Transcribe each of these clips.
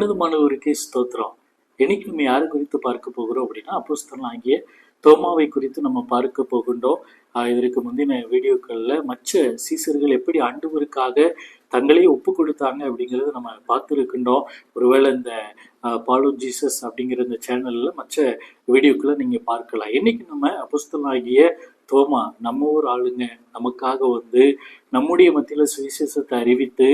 உன்னதமானவருக்கே ஸ்தோத்திரம். இன்னைக்கு நம்ம யாரை குறித்து பார்க்க போகிறோம் அப்படின்னா அப்போஸ்தலன் ஆகிய தோமாவை குறித்து நம்ம பார்க்க போகின்றோம். இதற்கு முந்தின வீடியோக்களில் மற்ற சீசர்கள் எப்படி ஆண்டவருக்காக தங்களையே ஒப்பு கொடுத்தாங்க அப்படிங்கிறத நம்ம பார்த்துருக்கின்றோம். ஒருவேளை இந்த பாலோ ஜீசஸ் அப்படிங்கிற இந்த சேனலில் மற்ற வீடியோக்களை நீங்கள் பார்க்கலாம். இன்னைக்கு நம்ம அப்போஸ்தலன் ஆகிய தோமா நம்ம ஊர் ஆளுங்க நமக்காக வந்து நம்முடைய மத்தியில் சுவிசேஷத்தை அறிவித்து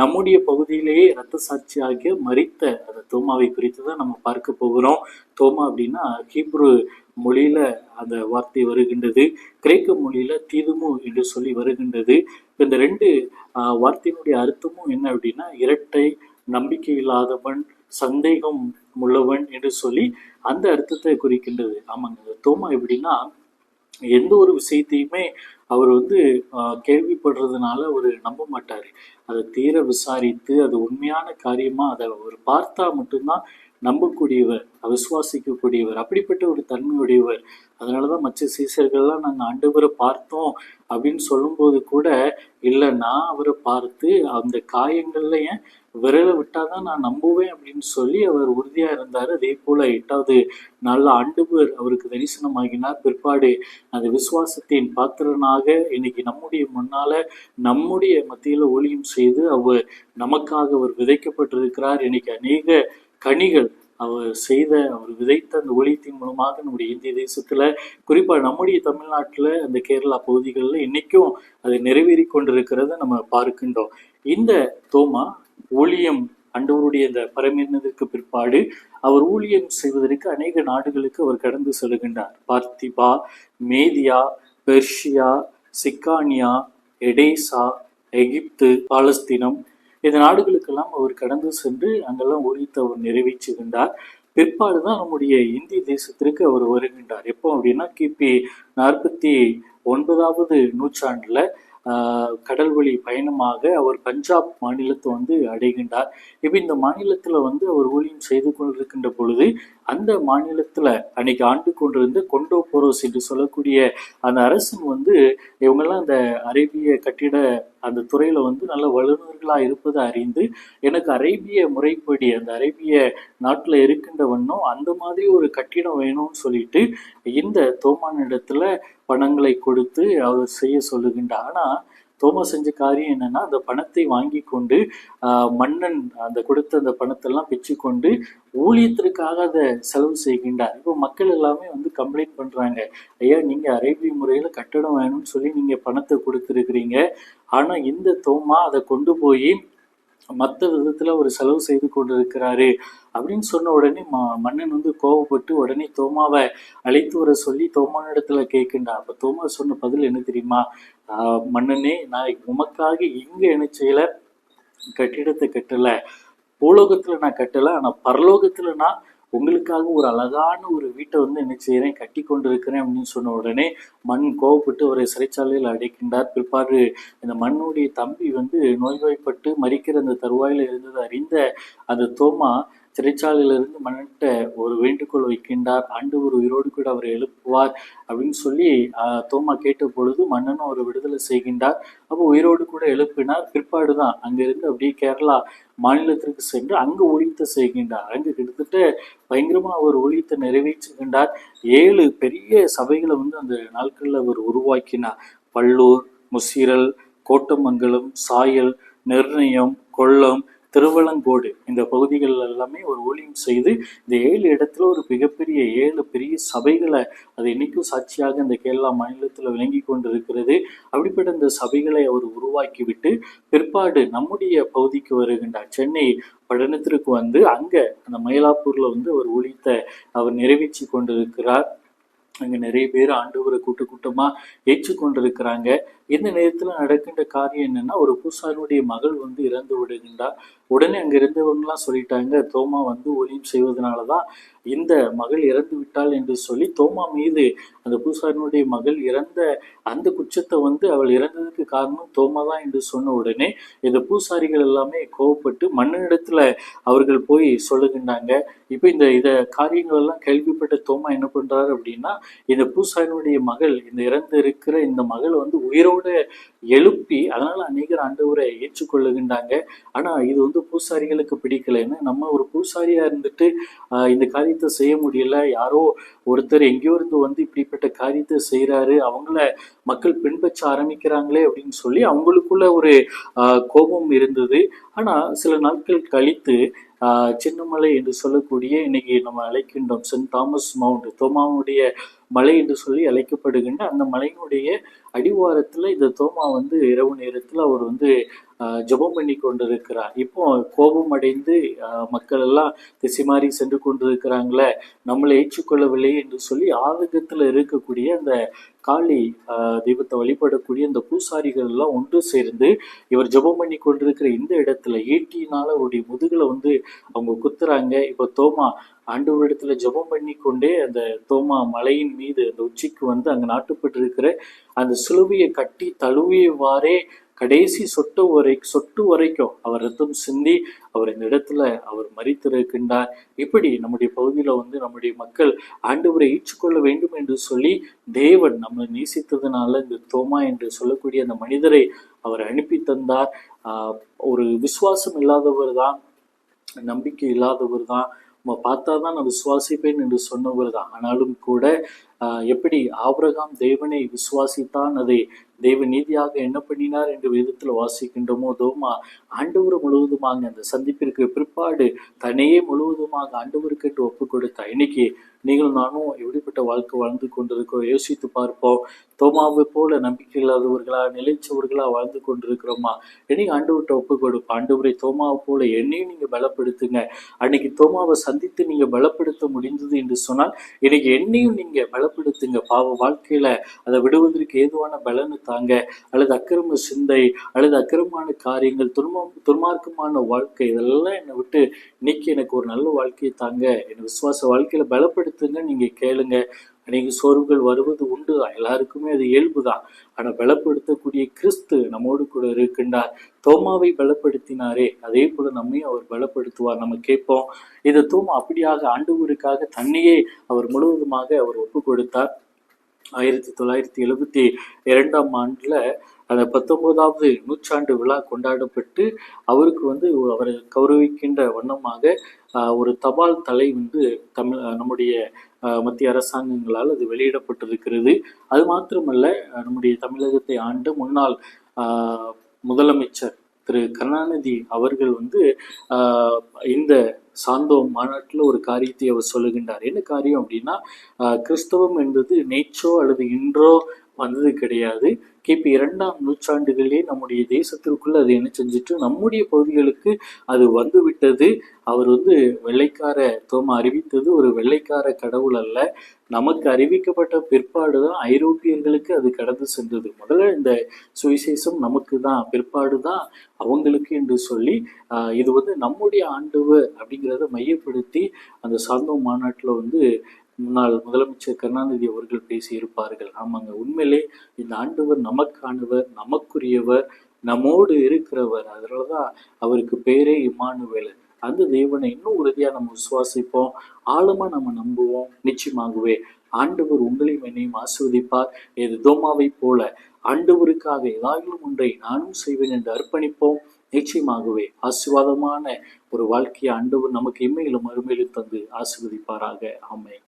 நம்முடைய பகுதியிலேயே இரத்த சாட்சியாகிய மறித்த அந்த தோமாவை குறித்து தான் நம்ம பார்க்க போகிறோம். தோமா அப்படின்னா ஹீப்ரு மொழியில அந்த வார்த்தை வருகின்றது கிரேக்க மொழியில தீதுமு என்று சொல்லி வருகின்றது. இந்த ரெண்டு வார்த்தையினுடைய அர்த்தமும் என்ன அப்படின்னா இரட்டை நம்பிக்கை இல்லாதவன் சந்தேகம் உள்ளவன் என்று சொல்லி அந்த அர்த்தத்தை குறிக்கின்றது. ஆமாங்க இந்த தோமா எப்படின்னா எந்த ஒரு விஷயத்தையுமே அவர் வந்து ஆஹ், கேள்விப்படுறதுனால அவர் நம்ப மாட்டார். அதை தீர விசாரித்து அது உண்மையான காரியமா அதை அவர் பார்த்தா மட்டும்தான் நம்பக்கூடியவர் விசுவாசிக்கக்கூடியவர் அப்படிப்பட்ட ஒரு தன்மையுடையவர். அதனால தான் மற்ற சீசர்கள்லாம் நாங்கள் ஆண்டவரை பார்த்தோம் அப்படின்னு சொல்லும்போது கூட இல்லை நான் அவரை பார்த்து அந்த காயங்கள்ல ஏன் விரலை விட்டாதான் நான் நம்புவேன்? அப்படின்னு சொல்லி அவர் உறுதியாக இருந்தார். அதே போல எட்டாவது நல்ல ஆண்டவர் அவருக்கு தரிசனமாகினார். பிற்பாடு அந்த விசுவாசத்தின் பாத்திரனாக இன்னைக்கு நம்முடைய முன்னால நம்முடைய மத்தியில ஊழியம் செய்து அவர் நமக்காக அவர் விதைக்கப்பட்டிருக்கிறார். இன்னைக்கு அநேக கனிகள் அவர் செய்த அவர் விதைத்த அந்த ஒழியத்தின் மூலமாக நம்முடைய இந்திய தேசத்துல குறிப்பா நம்முடைய தமிழ்நாட்டுல அந்த கேரளா பகுதிகளில் இன்னைக்கும் அது நிறைவேறி கொண்டிருக்கிறத நம்ம பார்க்கின்றோம். இந்த தோமா ஊழியம் அண்டவருடைய இந்த பரமினதற்கு பிற்பாடு அவர் ஊழியம் செய்வதற்கு அநேக நாடுகளுக்கு அவர் கடந்து செல்கின்றார். பார்த்திபா மேதியா பெர்ஷியா சிக்கானியா எடேசா எகிப்து பாலஸ்தீனம் இந்த நாடுகளுக்கெல்லாம் அவர் கடந்து சென்று அங்கெல்லாம் ஊழியத்தை அவர் நிறைவேற்றுகின்றார் பிற்பாடு தான் நம்முடைய இந்திய தேசத்திற்கு அவர் வருகின்றார். எப்போ அப்படின்னா கிபி நாற்பத்தி ஒன்பதாவது நூற்றாண்டுல கடல் வழி பயணமாக அவர் பஞ்சாப் மாநிலத்தை வந்து அடைகின்றார். இப்போ இந்த மாநிலத்துல வந்து அவர் ஊழியம் செய்து கொண்டிருக்கின்ற பொழுது அந்த மாநிலத்துல அன்னைக்கு ஆண்டு கொண்டிருந்த கொண்டோ போரோஸ் என்று சொல்லக்கூடிய அந்த அரசன் வந்து இவங்கெல்லாம் அந்த அரேபிய கட்டிட அந்த துறையில் வந்து நல்ல வல்லுநர்களாக இருப்பதை அறிந்து எனக்கு அரேபிய முறைப்படி அந்த அரேபிய நாட்டில் இருக்கின்ற வண்ணம் அந்த மாதிரி ஒரு கட்டிடம் வேணும்னு சொல்லிட்டு இந்த தோமான இடத்துல பணங்களை கொடுத்து அவர் செய்ய சொல்லுகின்றார் ஆனால் தோமா செஞ்ச காரியம் என்னன்னா அந்த பணத்தை வாங்கி கொண்டு மன்னன் அந்த கொடுத்த அந்த பணத்தெல்லாம் பிச்சு கொண்டு ஊழியத்திற்காக அதை செலவு செய்கின்றார். இப்போ மக்கள் எல்லாமே வந்து கம்ப்ளைண்ட் பண்றாங்க. ஐயா நீங்க அரேபிய முறையில கட்டடம் வேணும்னு சொல்லி நீங்க பணத்தை கொடுத்துருக்கிறீங்க. ஆனால் இந்த தோமா அதை கொண்டு போய் மற்ற விதத்தில் ஒரு செலவு செய்து கொண்டிருக்கிறாரு அப்படின்னு சொன்ன உடனே ம- மன்னன் வந்து கோவப்பட்டு உடனே தோமாவை அழைத்து வர சொல்லி தோமானிடத்துல கேட்குண்டா அப்போ தோமா சொன்ன பதில் என்ன தெரியுமா? மன்னனே நான் உமக்காக இங்க என்ன செய்யலை? கட்டிடத்தை கட்டலை. பூலோகத்தில் நான் கட்டலை ஆனால் பரலோகத்தில் நான் உங்களுக்காக ஒரு அழகான ஒரு வீட்டை வந்து என்ன செய்யறேன் கட்டி கொண்டு இருக்கிறேன் அப்படின்னு சொன்ன உடனே மண் கோவப்பட்டு ஒரு சிறைச்சாலையில் அடைக்கின்றார். பிற்பாடு இந்த மண்ணுடைய தம்பி வந்து நோய்வாய்ப்பட்டு மறிக்கிற அந்த தருவாயில இருந்தது அறிந்த அந்த தோமா சிறைச்சாலையிலிருந்து மன்னிட்ட ஒரு வேண்டுகோள் வைக்கின்றார். ஆண்டு ஒரு உயிரோடு கூட அவரை எழுப்புவார் அப்படின்னு சொல்லி தோமா கேட்ட பொழுது மன்னனும் அவர் விடுதலை செய்கின்றார். அப்போ உயிரோடு கூட எழுப்பினார். பிற்பாடு தான் அங்கிருந்து அப்படியே கேரளா மாநிலத்திற்கு சென்று அங்கு ஒழித்த செய்கின்றார். அங்கு கிட்டத்தட்ட பயங்கரமா அவர் ஒழித்த நிறைவேற்றுகின்றார். ஏழு பெரிய சபைகளை வந்து அந்த நாட்களில் அவர் உருவாக்கினார். பல்லூர் முசிறல் கோட்டமங்கலம் சாயல் நிர்ணயம் கொல்லம் திருவலங்கோடு இந்த பகுதிகள் எல்லாமே ஒரு ஊழியம் செய்து இந்த ஏழு இடத்துல ஒரு மிகப்பெரிய ஏழு பெரிய சபைகளை அது இன்னைக்கும் சாட்சியாக இந்த கேரளா மாநிலத்தில் விளங்கி கொண்டிருக்கிறது. அப்படிப்பட்ட இந்த சபைகளை அவர் உருவாக்கிவிட்டு பிற்பாடு நம்முடைய பகுதிக்கு வருகின்றார் சென்னை பட்டணத்திற்கு வந்து அங்கே அந்த மயிலாப்பூரில் வந்து அவர் ஊழியத்தை அவர் நிறைவேற்றி கொண்டிருக்கிறார். அங்கே நிறைய பேர் ஆண்டவரை கூட்ட கூட்டமாக ஏற்றுக்கொண்டிருக்கிறாங்க. இந்த நேரத்தில் நடக்கின்ற காரியம் என்னன்னா ஒரு பூசாரியுடைய மகள் வந்து இறந்து விடுகின்றார். உடனே அங்க இருந்தவங்கலாம் சொல்லிட்டாங்க தோமா வந்து ஊழியம் செய்வதனாலதான் இந்த மகள் இறந்து விட்டாள் என்று சொல்லி தோமா மீது அந்த பூசாரினுடைய மகள் இறந்த அந்த குற்றத்தை வந்து அவள் இறந்ததுக்கு காரணம் தோமா தான் என்று சொன்ன உடனே இந்த பூசாரிகள் எல்லாமே கோவப்பட்டு மண்ணிடத்துல அவர்கள் போய் சொல்லுகின்றாங்க. இப்போ இந்த இத காரியங்கள் எல்லாம் கேள்விப்பட்ட தோமா என்ன பண்றாரு அப்படின்னா இந்த பூசாரினுடைய மகள் இந்த இறந்து இருக்கிற இந்த மகள் வந்து உயிரோடு எழுப்பி அதனால அநேகர் ஆண்டவரை ஏற்றுக்கொள்ளுகின்றாங்க. ஆனா இது வந்து பூசாரிகளுக்கு பிடிக்கலைன்னு நம்ம ஒரு பூசாரியா இருந்துட்டு ஆஹ் இந்த காரியத்தை செய்ய முடியல. யாரோ ஒருத்தர் எங்கேயோ இருந்து வந்து இப்படிப்பட்ட காரியத்தை செய்யறாரு அவங்கள மக்கள் பின்பற்ற ஆரம்பிக்கிறாங்களே அப்படின்னு சொல்லி அவங்களுக்குள்ள ஒரு ஆஹ் கோபம் இருந்தது. ஆனா சில நாட்கள் கழித்து ஆஹ் சின்னமலை என்று சொல்லக்கூடிய இன்னைக்கு நம்ம அழைக்கின்றோம் சென்ட் தாமஸ் மவுண்ட் தோமாவுடைய மலை என்று சொல்லி அழைக்கப்படுகின்ற அந்த மலையினுடைய அடிவாரத்துல இந்த தோமா வந்து இரவு நேரத்துல அவர் வந்து ஜபம் ஜெபம் பண்ணி கொண்டிருக்கிறார். இப்போ கோபம் அடைந்து மக்கள் எல்லாம் திசை மாறி சென்று கொண்டிருக்கிறாங்களே நம்மளை ஏற்றுக்கொள்ளவில்லை என்று சொல்லி ஆதகத்துல இருக்கக்கூடிய அந்த காளி ஆஹ் தெய்வத்தை வழிபடக்கூடிய அந்த பூசாரிகள் எல்லாம் ஒன்று சேர்ந்து இவர் ஜெபம் பண்ணி கொண்டிருக்கிற இந்த இடத்துல ஈட்டினால அவருடைய முதுகலை வந்து அவங்க குத்துறாங்க. இப்போ தோமா ஆண்டவரிடத்துல ஜெபம் பண்ணி கொண்டே அந்த தோமா மலையின் மீது அந்த உச்சிக்கு வந்து அங்க நாட்டுப்பட்டிருக்கிற அந்த சிலுவையை கட்டி தழுவியவாறே கடைசி சொட்டு வரை சொட்டு வரைக்கும் அவர் ரத்தம் சிந்தி அவர் இந்த இடத்துல அவர் மறித்திருக்கின்றார் இப்படி நம்முடைய பகுதியில வந்து நம்முடைய மக்கள் ஆண்டவரை ஈச்சுக்கொள்ள வேண்டும் என்று சொல்லி தேவன் நம்மை நேசித்ததுனால இந்த தோமா என்று சொல்லக்கூடிய அந்த மனிதரை அவர் அனுப்பி தந்தார். ஒரு விசுவாசம் இல்லாதவர் தான் நம்பிக்கை இல்லாதவர் தான் நம்ம பார்த்தா தான் நான் விசுவாசிப்பேன் என்று சொன்னவர் தான். ஆனாலும் கூட எப்படி ஆபிரகாம் தேவனை விசுவாசித்தான் அதை தெய்வ நீதியாக என்ன பண்ணினார் என்று வேதத்தில் வாசிக்கின்றோமோ தோமா ஆண்டவர் முழுவதுமாக அந்த சந்திப்பிற்கு பிற்பாடு தன்னையே முழுவதுமாக ஆண்டவருக்கு ஒப்பு கொடுத்தா இன்னைக்கு நீங்களும் நானும் எப்படிப்பட்ட வாழ்க்கை வாழ்ந்து கொண்டிருக்கோம்? யோசித்து பார்ப்போம். தோமாவை போல நம்பிக்கை இல்லாதவர்களா நிலைச்சவர்களா வாழ்ந்து கொண்டிருக்கிறோமா? என்னைக்கு ஆண்டவர்கிட்ட ஒப்பு கொடுப்போம். ஆண்டவரை தோமாவை போல என்னையும் நீங்க பலப்படுத்துங்க. அன்னைக்கு தோமாவை சந்தித்து நீங்க பலப்படுத்த முடிந்தது என்று சொன்னால் இன்னைக்கு என்னையும் நீங்க பலப்படுத்துங்க. பாவ வாழ்க்கையில அதை விடுவதற்கு ஏதுவான பலனு தாங்க. அல்லது அக்கிரம சிந்தை அல்லது அக்கிரமான காரியங்கள் துன்மம் துன்மார்க்கமான வாழ்க்கை இதெல்லாம் என்னை விட்டு இன்னைக்கு எனக்கு ஒரு நல்ல வாழ்க்கையை தாங்க. என் விசுவாச வாழ்க்கையில பலப்படுத்துங்க நீங்க கேளுங்க. அநேக சோர்வுகள் வருவது உண்டு. தான் எல்லாருக்குமே அது இயல்புதான். ஆனா பலப்படுத்தக்கூடிய கிறிஸ்து நம்மோடு கூட இருக்கின்றார். தோமாவை பலப்படுத்தினாரே. அதே போல நம்மையும் அவர் பலப்படுத்துவார். நம்ம கேட்போம் இதை தோமா அப்படியாக ஆண்டவருக்காக தன்னையே அவர் முழுவதுமாக அவர் ஒப்பு கொடுத்தார் ஆயிரத்தி தொள்ளாயிரத்தி எழுபத்தி இரண்டாம் ஆண்டுல அந்த பத்தொன்பதாவது நூற்றாண்டு விழா கொண்டாடப்பட்டு அவருக்கு வந்து அவரை கௌரவிக்கின்ற வண்ணமாக ஒரு தபால் தலை வந்து தமிழ் நம்முடைய மத்திய அரசாங்கங்களால் அது வெளியிடப்பட்டிருக்கிறது. அது மாத்திரமல்ல நம்முடைய தமிழகத்தை ஆண்ட முன்னாள் முதலமைச்சர் திரு கருணாநிதி அவர்கள் வந்து இந்த சாந்தோம் மாநாட்டில் ஒரு காரியத்தை அவர் சொல்லுகின்றார். என்ன காரியம் அப்படின்னா கிறிஸ்தவம் என்பது நேற்றோ அல்லது இன்றோ வந்தது கிடையாது. கிபி இரண்டாம் நூற்றாண்டுகளிலே நம்முடைய தேசத்திற்குள்ள அது என்ன செஞ்சுட்டு நம்முடைய பகுதிகளுக்கு அது வந்து விட்டது அவர் வந்து வெள்ளைக்கார தோம அறிவித்தது. ஒரு வெள்ளைக்கார கடவுள் அல்ல. நமக்கு அறிவிக்கப்பட்ட பிற்பாடு தான் ஐரோப்பியர்களுக்கு அது கடந்து சென்றது. முதல்ல இந்த சுவிசேஷம் நமக்கு தான் பிற்பாடு தான் அவங்களுக்கு என்று சொல்லி இது வந்து நம்முடைய ஆண்டவர் அப்படிங்கிறத மையப்படுத்தி அந்த சாந்தோ மாநாட்டில் வந்து முன்னாள் முதலமைச்சர் கருணாநிதி அவர்கள் பேசியிருப்பார்கள். ஆமாங்க உண்மையிலே இந்த ஆண்டவர் நமக்கானவர் நமக்குரியவர் நம்மோடு இருக்கிறவர். அதனால தான் அவருக்கு பேரே இம்மானுவேலர் அந்த தேவனை இன்னும் உறுதியாக நம்ம விசுவாசிப்போம். ஆழமாக நம்ம நம்புவோம். நிச்சயமாகவே ஆண்டவர் உங்களையும் என்னையும் ஆசிர்வதிப்பார். இது தோமாவை போல ஆண்டவருக்காக ஏதாயிலும் ஒன்றை நானும் செய்வேன் என்று அர்ப்பணிப்போம். நிச்சயமாகவே ஆசீர்வாதமான ஒரு வாழ்க்கையை ஆண்டவர் நமக்கு இம்மையிலும் அருமையிலும் தந்து ஆசிர்வதிப்பாராக. அம்மை